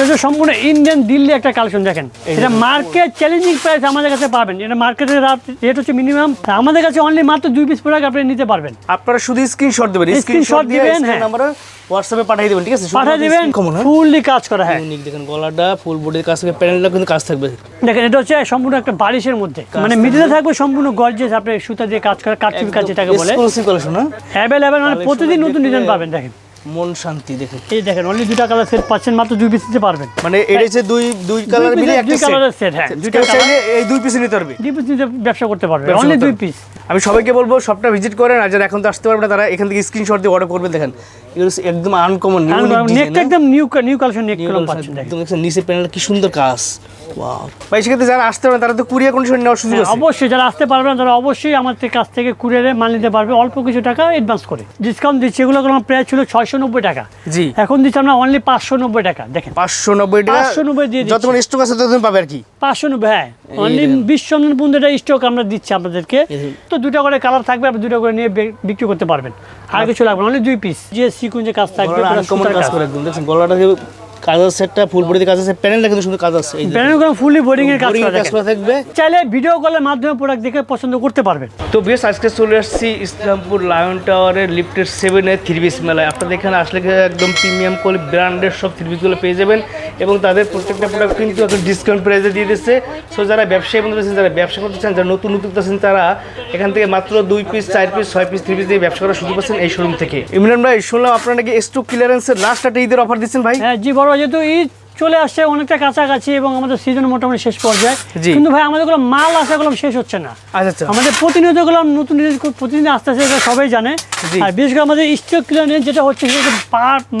এটা সম্পূর্ণ ইন্ডিয়ান দিল্লি একটা কালেকশন দেখেন। এটা মার্কেট চ্যালেঞ্জিং প্রাইস আমাদের কাছে পাবেন। এটা মার্কেটের রেট হচ্ছে মিনিমাম আমাদের কাছে অনলি মাত্র দুই পিস প্রোডাক্ট আপনি নিতে পারবেন। আপনারা শুধু স্ক্রিনশট দেবেন। স্ক্রিনশট দিবেন, হ্যাঁ। আমরা হোয়াটসঅ্যাপে পাঠিয়ে দেবেন ঠিক আছে? পাঠিয়ে দিবেন হ্যাঁ? ফুললি কাজ করা হ্যাঁ। ইউনিক দেখেন গলাটা ফুল বডির কাছ থেকে প্যানেলটা কিন্তু কাজ থাকবে। দেখেন এটা হচ্ছে সম্পূর্ণ একটা বারিশের মধ্যে। মানে মিডিলে থাকবে। সম্পূর্ণ গর্জেস আপনি সুতা দিয়ে কাজ করা কাজ যেটাকে বলে। এক্সক্লুসিভ কালেকশন না অ্যাভেলেবেল মানে প্রতিদিন নতুন ডিজাইন পাবেন দেখেন। মন শান্তি দেখেন এই দেখেন অনলি দুটা কালার সেট পাচ্ছেন মাত্র দুই পিস নিতে পারবেন। মানে এটা হচ্ছে দুই দুই কালার মিলে একটা সেট কালার কালারের সেট হ্যাঁ দুইটা চাইলে এই দুই পিস নিতে পারবে। দুই পিস নিতে ব্যবসা করতে পারবে অনলি দুই পিস আমি সবাইকে বলব সবটা ভিজিট করেন আর যারা এখন তো আসতে পারবে না তারা এখান থেকে স্ক্রিনশট দিয়ে অর্ডার করবেন দেখেন। এগুলো একদম আনকমন নেকটা একদম নিউ নিউ কালেকশন নেক কলম পাচ্ছেন একদম নিচে প্যানেল কি সুন্দর কাজ ওয়াও ভাই সেক্ষেত্রে যারা আসতে পারবে তারা তো কুরিয়ার কন্ডিশন নেওয়ার সুযোগ হ্যাঁ, আছে। অবশ্যই যারা আসতে পারবে না তারা অবশ্যই আমাদের কাছ থেকে কুরিয়ারে মাল নিতে পারবে অল্প কিছু টাকা অ্যাডভান্স করে। ডিসকাউন্ট দিচ্ছি এগুলো আমার প্রায় ছিল ছয়শো নব্বই টাকা। জি। এখন দিচ্ছি আমরা অনলি পাঁচশো নব্বই টাকা দেখেন। পাঁচশো নব্বই টাকা 590 দিয়ে স্টক আছে পাবে আর কি। পাঁচশো নব্বই হ্যাঁ অনলি বিশ চন্দন পর্যন্ত এটা স্টক আমরা দিচ্ছি আপনাদেরকে। তো দুটো করে কালার থাকবে আপনি দুটো করে নিয়ে বিক্রি করতে পারবেন। আর কিছু লাগবে অনলি দুই পিস যে সিকুঞ্জে কাজ থাকবে কাজ। করে একদম দেখছেন গলাটা যে সেটটা ফুল বডিতে কাজ আছে প্যানেলটা কিন্তু সুন্দর কাজ আছে এই যে ব্যানার করে এর কাজ করা এর কাজ দেখেন। করা থাকবে চাইলে ভিডিও কলের মাধ্যমে প্রোডাক্ট দেখে পছন্দ করতে পারবেন। তো বেশ আজকে চলে আসছি ইসলামপুর লায়ন টাওয়ারের লিফটের সেভেনের থ্রি পিস মেলায়। আপনাদের এখানে আসলে একদম প্রিমিয়াম কোয়ালি ব্র্যান্ডের সব থ্রি পিসগুলো পেয়ে যাবেন এবং তাদের প্রত্যেকটা প্রোডাক্ট কিন্তু এখন ডিসকাউন্ট প্রাইসে দিয়ে দিচ্ছে সো যারা ব্যবসায়ী বন্ধু আছেন যারা ব্যবসা করতে চান যারা নতুন নতুন আছেন তারা এখান থেকে মাত্র দুই পিস চার পিস ছয় পিস থ্রি পিস দিয়ে ব্যবসা করার সুযোগ পাচ্ছেন এই শোরুম থেকে। ইমরান ভাই শুনলাম আপনারা নাকি স্টক ক্লিয়ারেন্সের লাস্ট একটা ঈদের অফার দিচ্ছেন ভাই? হ্যাঁ জি বড় যেহেতু ঈদ চলে আসছে অনেকটা কাছাকাছি এবং আমাদের সিজন মোটামুটি শেষ পর্যায়ে কিন্তু ভাই আমাদেরগুলো মাল আসা গুলো শেষ হচ্ছে না। আচ্ছা আচ্ছা। আমাদের প্রতিনিয়তগুলো নতুন প্রতিদিন আসতে আসতে এটা সবাই জানে। আর বিশেষ করে আমাদের স্টক ক্লিয়ারেন্স যেটা হচ্ছে সেটা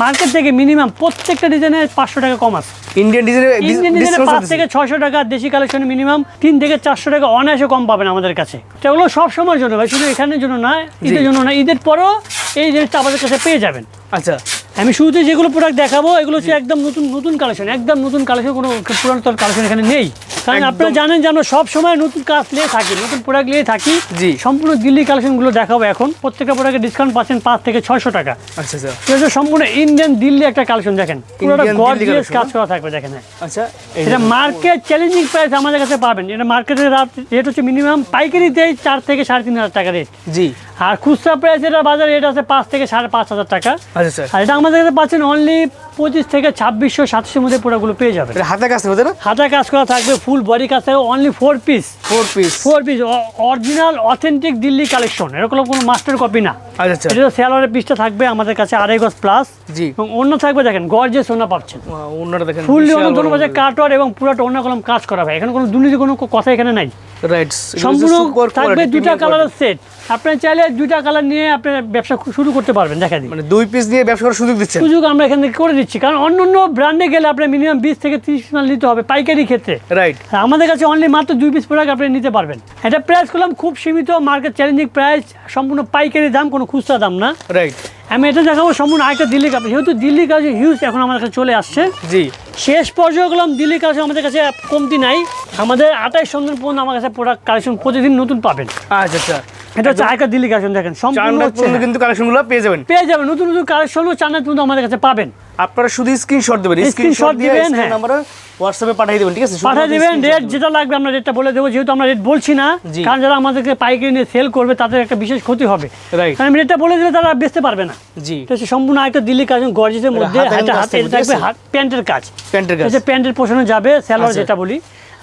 মার্কেট থেকে মিনিমাম প্রত্যেকটা ডিজাইনের পাঁচশো টাকা কম আছে। ইন্ডিয়ান ডিজাইনের ইন্ডিয়ান ডিজাইনের পাঁচ থেকে ছয়শো টাকা দেশি কালেকশন মিনিমাম তিন থেকে চারশো টাকা অনায়াসে কম পাবেন আমাদের কাছে। এগুলো সব সময়ের জন্য ভাই শুধু এখানের জন্য না ঈদের জন্য না ঈদের পরেও এই জিনিসটা আমাদের কাছে পেয়ে যাবেন। আচ্ছা। আমি শুরুতে যেগুলো প্রোডাক্ট দেখাবো এগুলো হচ্ছে একদম নতুন নতুন কালেকশন একদম নতুন কালেকশন কোনো পুরানো কালেকশন এখানে নেই। কারণ আপনারা জানেন যে আমরা সব সময় নতুন কাজ নিয়ে থাকি নতুন প্রোডাক্ট নিয়ে থাকি। জি। সম্পূর্ণ দিল্লি কালেকশনগুলো দেখাবো এখন। প্রত্যেকটা প্রোডাক্টে ডিসকাউন্ট পাচ্ছেন পাঁচ থেকে ছয়শো টাকা। আচ্ছা আচ্ছা। সম্পূর্ণ ইন্ডিয়ান দিল্লি একটা কালেকশন দেখেন। পুরোটা গর্জিয়াস কাজ করা থাকবে দেখেন। আচ্ছা এটা মার্কেট চ্যালেঞ্জিং প্রাইস আমাদের কাছে পাবেন। এটা মার্কেটের রেট হচ্ছে মিনিমাম পাইকারিতে চার থেকে সাড়ে তিন হাজার টাকা রেট জি। আর খুচরা প্রাইস এটা বাজারে এটা আছে পাঁচ থেকে সাড়ে পাঁচ হাজার টাকা। আচ্ছা স্যার আর এটা আমাদের কাছে পাচ্ছেন অনলি পঁচিশ থেকে ছাব্বিশশো সাতশোর মধ্যে পুরোগুলো পেয়ে এটা হাতে কাজ থাকবে না? হাতা কাজ করা থাকবে ফুল বডি কাজ থাকবে only four piece four piece four piece original authentic Delhi collection এরকম কোনো মাস্টার কপি না। আচ্ছা আচ্ছা। এটা স্যালোয়ারের পিসটা থাকবে আমাদের কাছে আড়াই গজ প্লাস জি। এবং অন্য থাকবে দেখেন গর্জে সোনা পাচ্ছেন। অন্যটা দেখেন ফুল অন্য ধরুন পাচ্ছে কাটওয়ার এবং পুরোটা অন্য কলম কাজ করা হয় এখানে কোনো দুর্নীতি কোনো কথা এখানে নাই। রাইট সম্পূর্ণ থাকবে দুটা কালারের সেট আপনি চাইলে দুইটা কালার নিয়ে আপনি ব্যবসা শুরু করতে পারবেন দেখা মানে দুই পিস দিয়ে ব্যবসা করার সুযোগ দিচ্ছেন। সুযোগ আমরা এখান থেকে করে দিচ্ছি। কারণ অন্য অন্য ব্র্যান্ডে গেলে আপনার মিনিমাম বিশ থেকে তিরিশ মাল নিতে হবে পাইকারি ক্ষেত্রে। রাইট আমাদের কাছে অনলি মাত্র দুই পিস প্রোডাক্ট আপনি নিতে পারবেন। এটা প্রাইস করলাম খুব সীমিত মার্কেট চ্যালেঞ্জিং প্রাইস সম্পূর্ণ পাইকারি দাম কোনো খুচরা দাম না। রাইট আমি এটা দেখাবো সম্পূর্ণ আরেকটা দিল্লি কাপ যেহেতু দিল্লি কাজ হিউজ এখন আমার কাছে চলে আসছে। জি। শেষ পর্যায়ে গেলাম দিল্লি কাজ আমাদের কাছে কমতি নাই। আমাদের আঠাইশ সন্ধান পর্যন্ত আমার কাছে প্রোডাক্ট কালেকশন প্রতিদিন নতুন পাবেন। আচ্ছা আচ্ছা। এটা হচ্ছে আরেকটা দিল্লি কালেকশন দেখেন সম্পূর্ণ হচ্ছে কিন্তু কালেকশনগুলো পেয়ে যাবেন। পেয়ে যাবেন নতুন নতুন কালেকশনও চান্নাত পর্যন্ত আমাদের কাছে পাবেন। আপনারা শুধু স্ক্রিনশট দেবেন স্ক্রিনশট দিবেন, হ্যাঁ। আমরা হোয়াটসঅ্যাপে পাঠিয়ে দেবেন ঠিক আছে? পাঠিয়ে দেবেন রেট যেটা লাগবে আমরা রেটটা বলে দেবো যেহেতু আমরা রেট বলছি না কারণ যারা আমাদেরকে পাইকারি নিয়ে সেল করবে তাদের একটা বিশেষ ক্ষতি হবে। কারণ আমি রেটটা বলে দিলে তারা বেচতে পারবে না। জি। সম্পূর্ণ একটা দিল্লি কাজ গর্জিসের মধ্যে হাতে থাকবে, প্যান্টের কাজ। প্যান্টের কাজ। প্যান্টের পোষণে যাবে স্যালোয়ার আচ্ছা। যেটা বলি।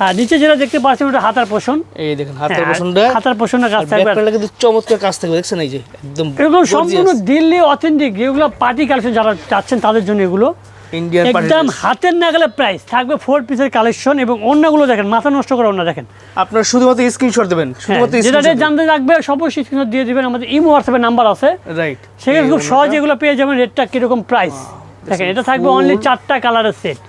আর নিচে যেটা দেখতে পাচ্ছেন ওটা হাতার পোষণ। এই দেখেন হাতের হ্যাঁ, পছন্দটা হাতার পোষণের কাজ থাকবে। কিন্তু চমৎকার কাজ থাকবে দেখছেন এই যে একদম এগুলো সম্পূর্ণ দিল্লি অথেন্টিক যেগুলো পার্টি কালেকশন যারা চাচ্ছেন তাদের জন্য এগুলো। ইন্ডিয়ান একদম হাতের নাগালে প্রাইস থাকবে ফোর পিসের কালেকশন এবং অন্যগুলো দেখেন মাথা নষ্ট করে অন্য দেখেন। আপনারা শুধুমাত্র স্ক্রিনশট দেবেন হ্যাঁ, শুধুমাত্র যেটা জানতে লাগবে স্ক্রিনশট দিয়ে দিবেন আমাদের ইমো হোয়াটসঅ্যাপের নাম্বার আছে। রাইট সেখানে খুব সহজে এগুলো পেয়ে যাবেন রেটটা কীরকম প্রাইস দেখেন এটা থাকবে অনলি চারটা কালারের সেট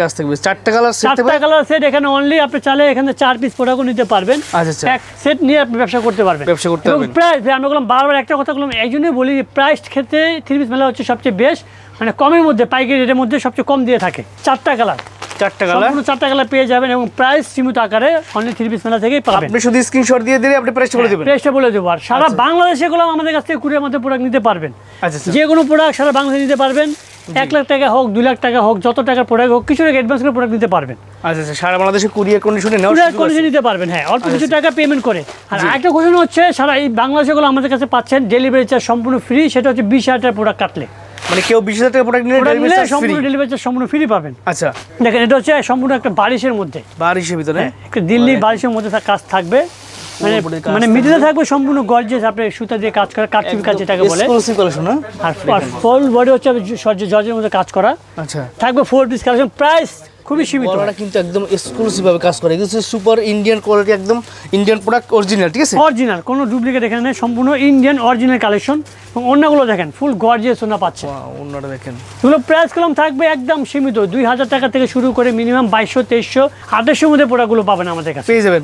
কাজ থাকবে চারটা কালার সেট চারটা কালার সেট এখানে অনলি আপনি চাইলে এখানে চার পিস নিতে পারবেন। আচ্ছা আচ্ছা। এক সেট নিয়ে আপনি ব্যবসা করতে পারবেন। ব্যবসা করতে এবং পারবেন। প্রাইস বললাম বারবার একটা কথা বললাম এই জন্যই বলি প্রাইস ক্ষেত্রে থ্রি পিস মেলা হচ্ছে সবচেয়ে বেস্ট মানে কমের মধ্যে পাইকারি রেটের মধ্যে সবচেয়ে কম দিয়ে থাকে। চারটা কালার চারটা কালার চারটা কালার পেয়ে যাবেন এবং প্রাইস সীমিত আকারে অনলি থ্রি পিস মেলা থেকেই পাবেন। আপনি শুধু স্ক্রিনশট দিয়ে দিলে আপনি প্রাইসটা বলে দেবেন। প্রাইসটা বলে দেবো। আর সারা বাংলাদেশে গুলো আমাদের কাছ থেকে কুড়ির মধ্যে প্রোডাক্ট নিতে পারবেন। আচ্ছা আচ্ছা। যে কোনো প্রোডাক্ট সারা বাংলাদেশে নিতে পারবেন। এক লাখ টাকা হোক দুই লাখ টাকা হোক যত টাকার প্রোডাক্ট হোক কিছু টাকা অ্যাডভান্স করে প্রোডাক্ট নিতে পারবেন। আচ্ছা আচ্ছা সারা বাংলাদেশে কুরিয়ার কন্ডিশনে পুরো কন্ডিশন নিতে পারবেন হ্যাঁ অল্প কিছু টাকা পেমেন্ট করে। আর একটা ঘোষণা হচ্ছে সারা এই বাংলাদেশগুলো আমাদের কাছে পাচ্ছেন ডেলিভারি চার্জ সম্পূর্ণ ফ্রি সেটা হচ্ছে বিশ হাজার টাকার প্রোডাক্ট কাটলে। মানে কেউ বিশ হাজার টাকা প্রোডাক্ট নিলে charge free? সম্পূর্ণ ডেলিভারি চার্জ সম্পূর্ণ ফ্রি পাবেন। আচ্ছা। দেখেন এটা হচ্ছে সম্পূর্ণ একটা বারিশের মধ্যে। বারিশের ভিতরে? একটা দিল্লি বারিশের মধ্যে কাজ থাকবে। মানে মানে মিডিলে থাকবে সম্পূর্ণ গর্জেস আপনি সুতা দিয়ে কাজ করা কাঠচুপি কাজ যেটাকে বলে। এক্সক্লুসিভ কালেকশন না? আর ফুল বডি হচ্ছে জর্জের মধ্যে কাজ করা। আচ্ছা। থাকবে ফোর পিস কালেকশন প্রাইস খুবই সীমিত। গলাটা কিন্তু একদম এক্সক্লুসিভ ভাবে কাজ করে। এগুলো সুপার ইন্ডিয়ান কোয়ালিটি একদম ইন্ডিয়ান প্রোডাক্ট অরিজিনাল ঠিক আছে? অরিজিনাল কোনো ডুপ্লিকেট এখানে নেই সম্পূর্ণ ইন্ডিয়ান অরিজিনাল কালেকশন এবং অন্যগুলো দেখেন ফুল গর্জিয়াস ওনা পাচ্ছে। অন্যটা দেখেন। এগুলো প্রাইস কলম থাকবে একদম সীমিত দুই হাজার টাকা থেকে শুরু করে মিনিমাম বাইশশো তেইশশো আঠাশশোর মধ্যে প্রোডাক্টগুলো পাবেন আমাদের কাছে। পেয়ে যাবেন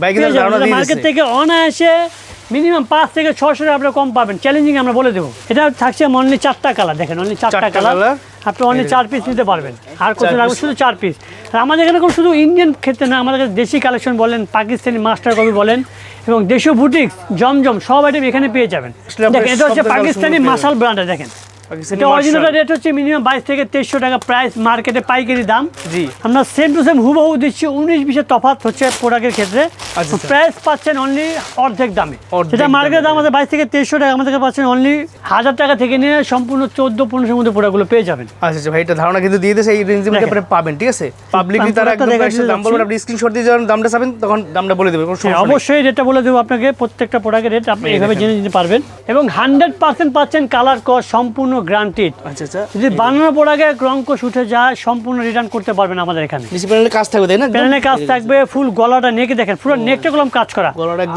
মার্কেট থেকে অনায়াসে মিনিমাম পাঁচ থেকে ছশো টাকা আপনার কম পাবেন। চ্যালেঞ্জিং আমরা বলে দেবো। এটা থাকছে অনলি চারটা কালার দেখেন অনলি চারটা কালার। আপনি অনলি চার পিস নিতে পারবেন। আর কত লাগবে শুধু চার পিস আর আমাদের এখানে কোনো শুধু ইন্ডিয়ান ক্ষেত্রে না আমাদের দেশি কালেকশন বলেন পাকিস্তানি মাস্টার কবি বলেন এবং দেশীয় বুটিক্স জমজম সব আইটেম এখানে পেয়ে যাবেন। দেখেন এটা হচ্ছে পাকিস্তানি মাসাল ব্র্যান্ডে দেখেন। এটা অরিজিনাল রেট হচ্ছে মিনিমাম বাইশ থেকে তেইশশো টাকা প্রাইস মার্কেটে পাইকারি দাম। জি। আমরা সেম টু সেম হুবহু দিচ্ছি উনিশ বিশের তফাৎ হচ্ছে প্রোডাক্টের ক্ষেত্রে। আচ্ছা। প্রাইস পাচ্ছেন অনলি অর্ধেক দামে। অর্ধেক মার্কেটের দাম। আমাদের বাইশ থেকে তেইশশো টাকা আমাদের পাচ্ছেন অনলি হাজার টাকা থেকে নিয়ে সম্পূর্ণ চোদ্দ পনেরোশোর মধ্যে প্রোডাক্টগুলো পেয়ে যাবেন। আচ্ছা আচ্ছা ভাই এটা ধারণা কিন্তু দিয়ে দিয়েছে এই রেঞ্জের মধ্যে আপনি পাবেন ঠিক আছে? পাবলিকলি তারা একদম দেখে price এর দাম বলবেন আপনি স্ক্রিনশট দিয়ে যখন দামটা চাবেন তখন দামটা বলে কোনো হ্যাঁ। অবশ্যই রেটটা বলে দেবো আপনাকে প্রত্যেকটা প্রোডাক্টের রেট আপনি। জেনে নিতে পারবেন। এবং হান্ড্রেড পার্সেন্ট পাচ্ছেন কালার সম্পূর্ণ গ্রান্টেড আচ্ছা আচ্ছা। যদি বানানো প্রোডাক্টে রং কোষ উঠে যায় সম্পূর্ণ রিটার্ন করতে পারবেন আমাদের এখানে। নিচে প্যানেলে কাজ থাকবে তাই না? প্যানেলের কাজ থাকবে ফুল গলাটা নেকে দেখেন পুরো নেকটা কলম কাজ করা।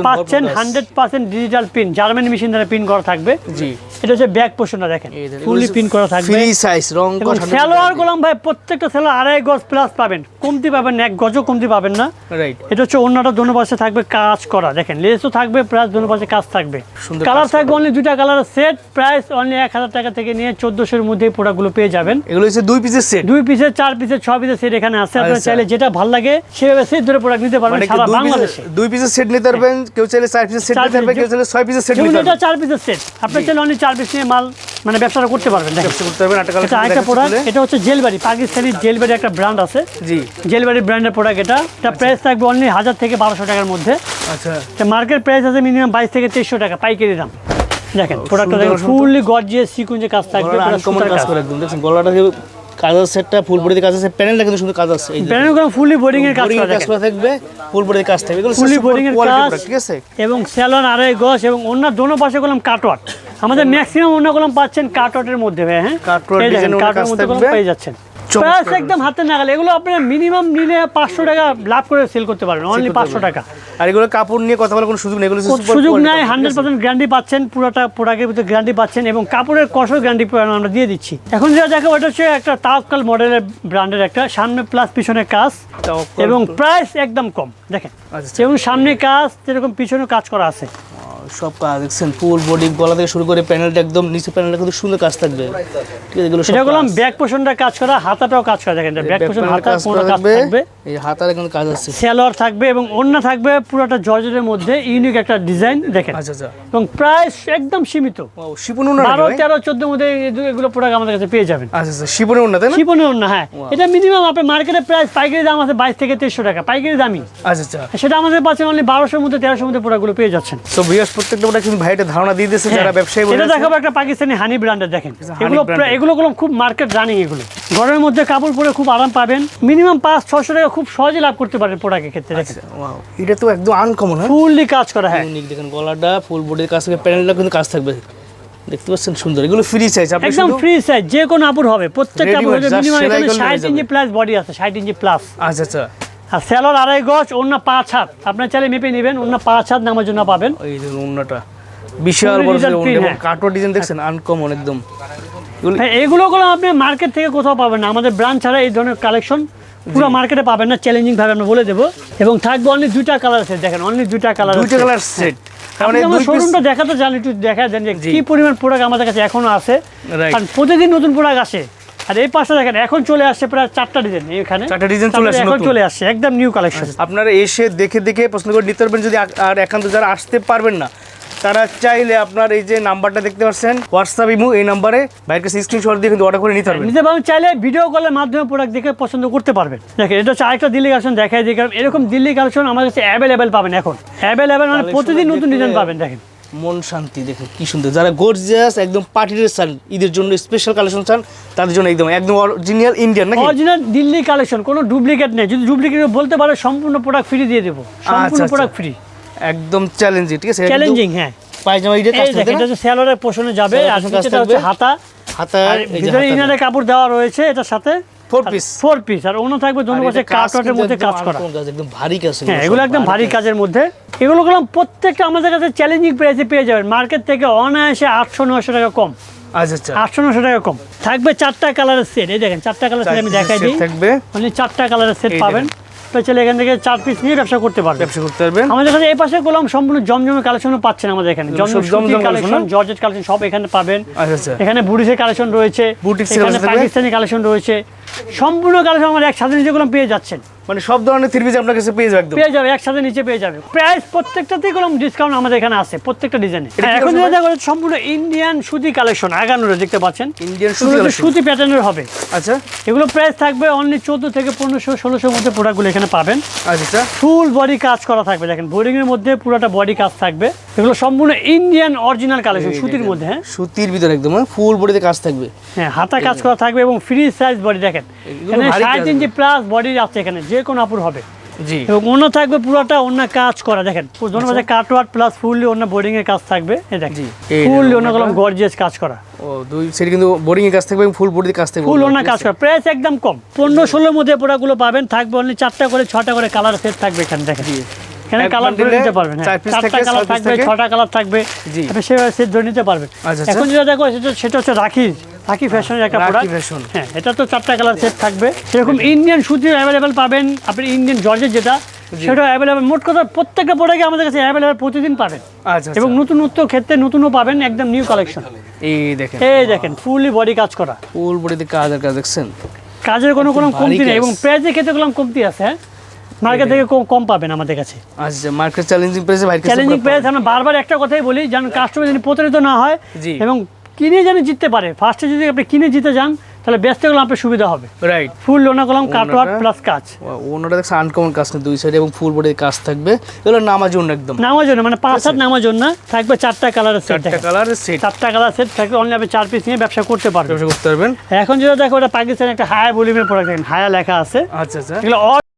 পাচ্ছেন। Hundred percent digital pin Germany machine দ্বারা পিন করা থাকবে। জি। এটা হচ্ছে ব্যাক পোর্শনটা দেখেন। ফুললি পিন করা থাকবে। ফ্রি সাইজ রং এবং স্যালোয়ার গোলাম ভাই প্রত্যেকটা স্যালোয়ার আড়াই গজ প্লাস পাবেন। কমতি পাবেন না এক গজও কমতি পাবেন না। রাইট এটা হচ্ছে অন্যটা দোনো পাশে থাকবে কাজ করা। দেখেন লেসও থাকবে প্লাস দোনো পাশে কাজ থাকবে। সুন্দর কালার থাকবে অনলি দুইটা কালার সেট প্রাইস অনলি এক হাজার টাকা থেকে নিয়ে চোদ্দোশোর মধ্যে প্রোডাক্টগুলো পেয়ে যাবেন। এগুলো হচ্ছে দুই পিসের সেট দুই পিসের চার পিসের ছ পিসের সেট এখানে আছে। আপনারা আচ্ছা। চাইলে যেটা ভালো লাগে সেভাবে সেট ধরে প্রোডাক্ট নিতে পারবেন মানে সারা বাংলাদেশে। দুই পিসের সেট নিতে পারবেন কেউ চাইলে চার পিসের সেট নিতে পারবে কেউ চাইলে ছয় পিসের সেট নিতে এটা চার পিসের সেট আপনি চাইলে অনলি চার পিস নিয়ে মাল মানে ব্যবসাটা করতে পারবেন ব্যবসা করতে পারবেন এটা আরেকটা প্রোডাক্ট এটা হচ্ছে জেলবাড়ি পাকিস্তানি জেলবাড়ি একটা ব্র্যান্ড আছে। জি। জেলবাড়ি ব্র্যান্ডের প্রোডাক্ট এটা। এটা প্রাইস থাকবে অনলি হাজার থেকে বারোশো টাকার মধ্যে। আচ্ছা। মার্কেট প্রাইস আছে মিনিমাম বাইশ থেকে তেইশশো টাকা পাইকারি দাম। দেখেন প্রোডাক্টটা দেখেন। ফুললি গর্জিয়াস সিকুয়েন্সে কাজ থাকবে পুরো কাজ কাজ। করে একদম গলাটা সেটটা ফুল বডিতে কাজ আছে প্যানেলটা কিন্তু সুন্দর কাজ আছে এই যে ব্র্যান্ডের ফুললি বোর্ডিং এর কাজ করা কাজ থাকবে ফুল বডিতে কাজ থাকবে। এগুলো ফুললি বোর্ডিং এর কাজ ঠিক আছে? এবং স্যালন আড়াই গজ এবং অন্য দোনো পাশে কলম কাটওয়াট আমাদের ম্যাক্সিমাম অন্য কলম পাচ্ছেন কাটওয়াটের মধ্যে হ্যাঁ? কাজ মধ্যে কলম পেয়ে যাচ্ছেন। প্রাইস একদম হাতে নাগালে এগুলো আপনারা মিনিমাম নিলে পাঁচশো টাকা লাভ করে সেল করতে পারবেন অনলি পাঁচশো টাকা। আর এগুলো কাপড় নিয়ে কথা বলার কোনো সুযোগ নেই এগুলো সুযোগ নাই হান্ড্রেড পার্সেন্ট গ্যারান্টি পাচ্ছেন পুরোটা প্রোডাক্টের ভিতরে গ্যারান্টি পাচ্ছেন এবং কাপড়ের কষও গ্যারান্টি আমরা দিয়ে দিচ্ছি। এখন যেটা দেখো ওটা হচ্ছে একটা তাওকাল মডেলের ব্র্যান্ডের একটা সামনে প্লাস পিছনে কাজ এবং প্রাইস একদম কম দেখেন। আচ্ছা, যেমন সামনে কাজ যেরকম পিছনে কাজ করা আছে। সব কাজ দেখছেন ফুল বডি গলা থেকে শুরু করে প্যানেলটা একদম নিচে প্যানেলটা কিন্তু সুন্দর কাজ থাকবে। ঠিক আছে এগুলো সব এটা বললাম ব্যাক পোর্শনটা কাজ করা হাতাটাও কাজ করা দেখেন ব্যাক পোর্শন হাতা করা কাজ থাকবে এই হাতারে কিন্তু কাজ আছে। সেলোয়ার থাকবে এবং অন্য থাকবে পুরোটা জর্জের মধ্যে ইউনিক একটা ডিজাইন দেখেন। আচ্ছা আচ্ছা। এবং প্রাইস একদম সীমিত। ও শিপনের উন্না বারো তেরো চোদ্দ মধ্যে এগুলো- প্রোডাক্ট আমাদের কাছে পেয়ে যাবেন। আচ্ছা আচ্ছা শিপনের উন্না তাই না? শিপনে অন্য হ্যাঁ। এটা মিনিমাম আপনার মার্কেটে প্রাইস পাইকারি দাম আছে বাইশ থেকে তেইশশো টাকা পাইকারি দামই। আচ্ছা আচ্ছা। সেটা আমাদের পাচ্ছেন অনলি বারোশোর মধ্যে তেরোশোর মধ্যে প্রোডাক্টগুলো পেয়ে যাচ্ছেন। তো ভিউয়ার্স প্রত্যেকটা প্রোডাক্ট কিন্তু ভাইটা ধারণা দিয়ে দিয়েছে যারা ব্যবসায়ী হ্যাঁ, এটা দেখাবো একটা পাকিস্তানি হানি ব্র্যান্ডের দেখেন। এগুলো এগুলো খুব মার্কেট রানিং এগুলো। ঘরের মধ্যে কাপড় পরে খুব আরাম পাবেন। মিনিমাম পাঁচ ছশো টাকা খুব সহজে লাভ করতে পারেন প্রোডাক্টের ক্ষেত্রে এটা তো একদম আনকমন হ্যাঁ? ফুললি কাজ করা হ্যাঁ। ইউনিক দেখেন গলাটা ফুল বডির কাজ প্যানেলটা কিন্তু কাজ থাকবে। দেখতে পাচ্ছেন সুন্দর এগুলো ফ্রি সাইজ আপনি একদম ফ্রি সাইজ যে কোনো আপুর হবে। প্রত্যেকটা আপুর মিনিমাম এখানে হয়ে। ইঞ্চি প্লাস বডি আছে ষাট ইঞ্চি প্লাস আচ্ছা আচ্ছা। আর স্যালোর আড়াই গজ অন্য পাঁচ হাত। আপনার চাইলে মেপে নেবেন অন্য পাঁচ হাত নামার জন্য পাবেন। উন্নাটা বিশাল বড় এবং হ্যাঁ। কাটোয়া ডিজাইন দেখছেন? আনকমন একদম। হ্যাঁ আপনি মার্কেট থেকে কোথাও পাবেন না। আমাদের ব্রাঞ্চ ছাড়া এই ধরনের কালেকশন পুরো মার্কেটে পাবেন না। চ্যালেঞ্জিং ভাবে আমরা বলে দেবো। এবং থাকবে অনলি দুইটা কালার আছে দেখেন অনলি দুইটা কালার দুইটা কালার সেট শোরুমটা দেখাতে চান একটু দেখা দেন যে কি পরিমাণ প্রোডাক্ট আমাদের কাছে এখনও আছে। কারণ প্রতিদিন নতুন প্রোডাক্ট আসে। আর এই পাশে দেখেন এখন চলে আসছে প্রায় চারটা ডিজাইন। এখানে চারটা design চলে আসছে এখন চলে আসছে একদম নিউ কালেকশন আপনারা এসে দেখে দেখে পছন্দ করে নিতে পারবেন যদি আর একান্ত যারা আসতে পারবেন না তারা চাইলে আপনার এই যে নাম্বারটা দেখতে পাচ্ছেন হোয়াটসঅ্যাপ ইমো এই নাম্বারে ভাইয়ের কাছে স্ক্রিনশট দিয়ে কিন্তু অর্ডার করে নিতে পারবেন। নিতে পারবেন চাইলে ভিডিও কলের মাধ্যমে প্রোডাক্ট দেখে পছন্দ করতে পারবেন। দেখেন এটা হচ্ছে আরেকটা দিল্লি কালেকশন দেখাই দিই কারণ এরকম দিল্লি কালেকশন আমাদের কাছে অ্যাভেলেবেল পাবেন এখন। অ্যাভেলেবেল মানে প্রতিদিন নতুন দেখলে- ডিজাইন পাবেন দেখেন। মন শান্তি দেখুন কি সুন্দর। যারা গর্জিয়াস একদম পার্টির চান ঈদের জন্য স্পেশাল কালেকশন চান তাদের জন্য একদম একদম অরিজিনাল ইন্ডিয়ান নাকি? অরিজিনাল দিল্লি কালেকশন কোনো ডুপ্লিকেট নেই। যদি ডুপ্লিকেট বলতে পারে সম্পূর্ণ প্রোডাক্ট ফ্রি দিয়ে দেবো। সম্পূর্ণ আচ্ছা। প্রোডাক্ট ফ্রি একদম চ্যালেঞ্জিং ঠিক আছে? চ্যালেঞ্জিং হ্যাঁ। পায়জামা ঈদের কাজ এই এটা হচ্ছে স্যালোয়ারের পোষণে যাবে আর কাজ নিচেটা হচ্ছে হাতা। হাতা ভিতরে ইনারের কাপড় দেওয়া রয়েছে এটার সাথে। ফোর পিস ফোর পিস আর অন্য থাকবে দোনো পাশে কাটওয়ার্টের মধ্যে কাজ করা। একদম ভারী কাজ হ্যাঁ এগুলো একদম ভারী কাজের মধ্যে। এগুলো করলাম প্রত্যেকটা আমাদের কাছে চ্যালেঞ্জিং প্রাইসে পেয়ে যাবেন। মার্কেট থেকে অনায়াসে আটশো নশো টাকা কম। আচ্ছা আচ্ছা। আটশো নশো টাকা কম। থাকবে চারটা কালারের সেট এই দেখেন চারটা কালার সেট আমি দেখাই দিই। থাকবে। মানে চারটা কালারের সেট পাবেন। তো চলে এখান থেকে চার পিস নিয়ে ব্যবসা করতে পারবেন। ব্যবসা করতে পারবেন। আমাদের কাছে এই পাশে গোলাম সম্পূর্ণ জমজমের কালেকশনও পাচ্ছেন আমাদের এখানে। জমজম কালেকশন জর্জেট কালেকশন সব এখানে পাবেন। আচ্ছা এখানে বুটিসের কালেকশন রয়েছে। এখানে পাকিস্তানি কালেকশন রয়েছে। সম্পূর্ণ কালেকশন আমার একসাথে যেগুলো পেয়ে যাচ্ছেন। মানে সব ধরনের থ্রি পিস আপনার কাছে পেয়ে যাবে পেয়ে যাবে একসাথে নিচে পেয়ে যাবে। প্রাইস প্রত্যেকটাতেই কোনো ডিসকাউন্ট আমাদের এখানে আছে প্রত্যেকটা ডিজাইনে এখন collection যেটা দেখো সম্পূর্ণ ইন্ডিয়ান সুতি কালেকশন আগানোর দেখতে পাচ্ছেন। ইন্ডিয়ান হচ্ছে সুতি প্যাটার্নের হবে। আচ্ছা। এগুলো প্রাইস থাকবে অনলি চোদ্দ থেকে পনেরোশো ষোলোশোর মধ্যে প্রোডাক্টগুলো এখানে পাবেন। আচ্ছা। ফুল বডি কাজ করা থাকবে দেখেন বোর্ডিং এর মধ্যে পুরোটা বডি কাজ থাকবে। এগুলো সম্পূর্ণ ইন্ডিয়ান অরিজিনাল কালেকশন সুতির মধ্যে হ্যাঁ। সুতির ভিতরে একদম ফুল বডিতে কাজ থাকবে। হ্যাঁ হাতা কাজ করা থাকবে এবং ফ্রি সাইজ বডি দেখেন। ভারী ষাট ইঞ্চি প্লাস বডি আছে এখানে যে কোনো আপুর হবে। জি। এবং অন্য থাকবে পুরোটা অন্য কাজ করা দেখেন মাঝে কাটওয়ার্ড প্লাস ফুললি অন্য বোর্ডিং এর কাজ থাকবে দেখেন ফুললি অন্য কলম গর্জিয়াস কাজ করা। ও দুই সেটি কিন্তু বোর্ডিং এর কাজ থাকবে এবং ফুল বডিতে কাজ থাকবে ফুল অন্য কাজ করা প্রাইস একদম কম পনেরো ষোলোর মধ্যে প্রোডাক্টগুলো পাবেন থাকবে অনলি চারটা করে ছটা করে কালার সেট থাকবে এখানে দেখেন। এখানে কালার ধরে নিতে পারবেন হ্যাঁ চারটা কালার থাকবে ছটা কালার থাকবে সেভাবে সেট ধরে নিতে পারবেন। আচ্ছা, আচ্ছা। এখন যেটা দেখো সেটা সেটা হচ্ছে রাখি ফ্যাশনের একটা প্রোডাক্ট। হ্যাঁ এটা তো চারটা কালার সেট থাকবে। ইন্ডিয়ান সুতি অ্যাভেলেবেল পাবেন আপনি ইন্ডিয়ান জর্জের যেটা সেটা অ্যাভেলেবেল মোট কথা প্রত্যেকটা প্রোডাক্টে আমাদের কাছে অ্যাভেলেবেল প্রতিদিন পাবেন। আচ্ছা এবং এবং নতুনত্ব ক্ষেত্রে নতুনও পাবেন একদম নিউ কালেকশন এই দেখেন। এই দেখেন ফুললি বডি কাজ করা। ফুল বডিতে কাজ আর কাজ দেখছেন? কাজের কোনো কোনো কমতি নেই এবং প্রাইজের ক্ষেত্রে কোনো কমতি আছে হ্যাঁ? মার্কেট থেকে কম- পাবেন আমাদের কাছে। আচ্ছা মার্কেট চ্যালেঞ্জিং প্রাইসে চ্যালেঞ্জিং প্রাইস আমরা বারবার একটা কথাই বলি যেন কাস্টমার যেন প্রতারিত না হয় এবং কিনে যেন জিততে পারে। ফার্স্টে যদি আপনি কিনে জিতে যান তাহলে ব্যস্ত গেলে আপনার সুবিধা হবে। রাইট ফুল লোনা কলম কাটওয়ার্ক প্লাস কাজ। অন্যটা দেখছে আনকমন কাজ না দুই সাইডে এবং ফুল বডিতে কাজ থাকবে। এগুলো নামার জন্য একদম। নামার জন্য মানে পাঁচ হাত নামার জন্য থাকবে চারটা কালারের সেট চারটা কালার সেট চারটা কালার সেট থাকবে অনলি আপনি চার পিস নিয়ে ব্যবসা করতে পারবেন। ব্যবসা করতে পারবেন। এখন যেটা দেখো ওটা পাকিস্তানের একটা হায়া ভলিউমের প্রোডাক্ট দেখেন হায়া লেখা আছে। আচ্ছা আচ্ছা। এগুলো